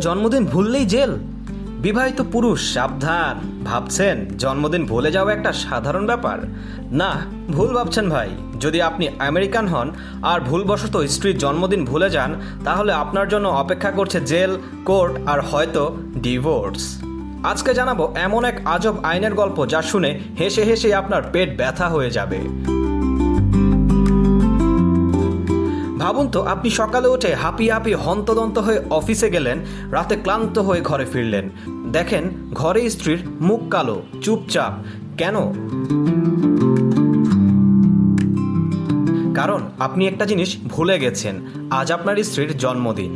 জন্মদিন ভুললেই জেল। বিবাহিত পুরুষ, সাবধান। ভাবছেন, জন্মদিন ভুলে যাওয়া একটা সাধারণ ব্যাপার। না, ভুল ভাবছেন ভাই। যদি আপনি আমেরিকান হন আর ভুলবশত স্ত্রীর জন্মদিন ভুলে যান, তাহলে আপনার জন্য অপেক্ষা করছে জেল, কোর্ট আর হয়তো ডিভোর্স। আজকে জানাব এমন এক আজব আইনের গল্প যা শুনে হেসে হেসে আপনার পেট ব্যথা হয়ে যাবে। ভাবুন তো, আপনি সকালে উঠে হাঁপিয়ে হাঁপিয়ে হন্তদন্ত হয়ে অফিসে গেলেন, রাতে ক্লান্ত হয়ে ঘরে ফিরলেন। দেখেন, ঘরে স্ত্রীর মুখ কালো, চুপচাপ। কেন? কারণ আপনি একটা জিনিস ভুলে গেছেন, আজ আপনার স্ত্রীর জন্মদিন।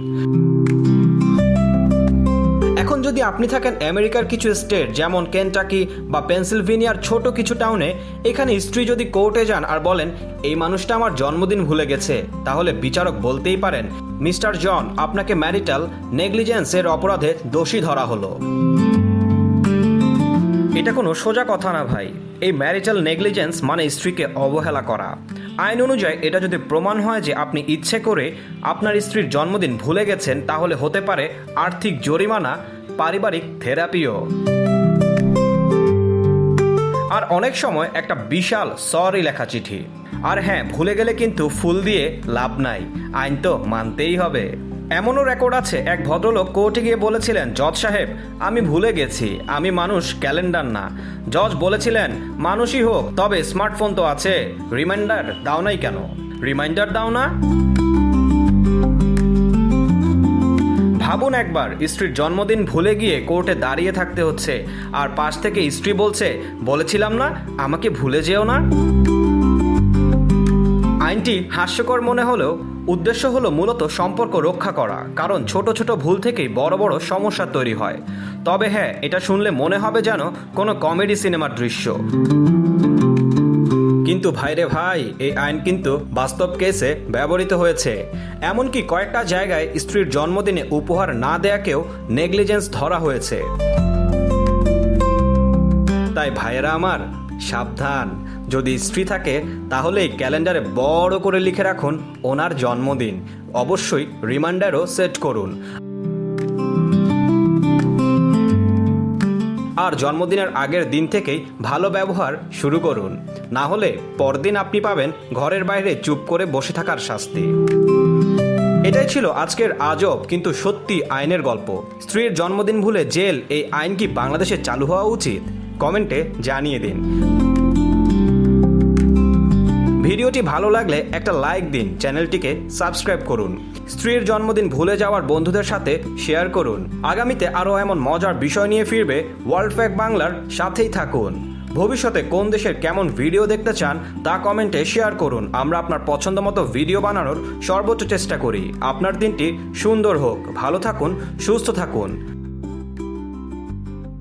যদি আপনি থাকেন আমেরিকার কিছু স্টেট, যেমন কেনটাকি বা পেনসিলভেনিয়ার ছোট কিছু টাউনে, এখানে স্ত্রী যদি কোর্টে যান আর বলেন, এই মানুষটা আমার জন্মদিন ভুলে গেছে, তাহলে বিচারক বলতেই পারেন, মিস্টার জন, আপনাকে ম্যারিটাল নেগলিজেন্সের অপরাধে দোষী ধরা হলো। এটা কোনো সোজা কথা না ভাই। এই ম্যারিটাল নেগলিজেন্স মানে স্ত্রীকে অবহেলা করা। আইন অনুযায়ী এটা যদি প্রমাণ হয় যে আপনি ইচ্ছে করে আপনার স্ত্রীর জন্মদিন ভুলে গেছেন, তাহলে হতে পারে আর্থিক জরিমানা পারিবারিক থেরাপিও। আর অনেক সময় একটা বিশাল সরি লেখা চিঠি। আর হ্যাঁ ভুলে গেলে কিন্তু ফুল দিয়ে লাভ নাই। আইন তো মানতেই হবে। এমনও রেকর্ড আছে, এক ভদ্রলোক কোর্টে গিয়ে বলেছিলেন, জজ সাহেব, আমি ভুলে গেছি। আমি মানুষ, ক্যালেন্ডার না। জজ বলেছিলেন, মানুষই হোক, তবে স্মার্টফোন তো আছে। রিমাইন্ডার দাও নাই কেন? রিমাইন্ডার দাও না? ভাবুন একবার, স্ত্রীর জন্মদিন ভুলে গিয়ে কোর্টে দাঁড়িয়ে থাকতে হচ্ছে। আর পাশ থেকে স্ত্রী বলছে, বলেছিলাম না, আমাকে ভুলে যেও না। আইনটি হাস্যকর মনে হলেও উদ্দেশ্য হলো মূলত সম্পর্ক রক্ষা করা, কারণ ছোট ছোট ভুল থেকেই বড় বড় সমস্যা তৈরি হয়। তবে হ্যাঁ এটা শুনলে মনে হবে যেন কোনো কমেডি সিনেমার দৃশ্য। কিন্তু ভাইরে ভাই, এই আইন কিন্তু বাস্তব কেসে ব্যবহৃত হয়েছে। এমনকি কয়েকটা জায়গায় স্ত্রীর জন্মদিনে উপহার না দেয়াকেও নেগলিজেন্স ধরা হয়েছে। তাই ভাইয়েরা আমার, সাবধান। যদি স্ত্রী থাকে তাহলে এই ক্যালেন্ডারে বড় করে লিখে রাখুন ওনার জন্মদিন। অবশ্যই রিমাইন্ডারও সেট করুন। আর জন্মদিনের আগের দিন থেকেই ভালো ব্যবহার শুরু করুন। না হলে পরদিন আপনি পাবেন ঘরের বাইরে চুপ করে বসে থাকার শাস্তি। এটাই ছিল আজকের আজব কিন্তু সত্যি আইনের গল্প। স্ত্রীর জন্মদিন ভুলে জেল এই আইন কি বাংলাদেশে চালু হওয়া উচিত? কমেন্টে জানিয়ে দিন। ভিডিওটি ভালো লাগলে একটা লাইক দিন, চ্যানেলটিকে সাবস্ক্রাইব করুন। স্ত্রীর জন্মদিন ভুলে যাওয়ার বন্ধুদের সাথে শেয়ার করুন। আগামীতে আরও এমন মজার বিষয় নিয়ে ফিরবে ওয়ার্ল্ড ফ্যাক বাংলার সাথেই থাকুন। ভবিষ্যতে কোন দেশের কেমন ভিডিও দেখতে চান, তা কমেন্টে শেয়ার করুন। আমরা আপনার পছন্দ মতো ভিডিও বানানোর সর্বোচ্চ চেষ্টা করি। আপনার দিনটি সুন্দর হোক। ভালো থাকুন, সুস্থ থাকুন।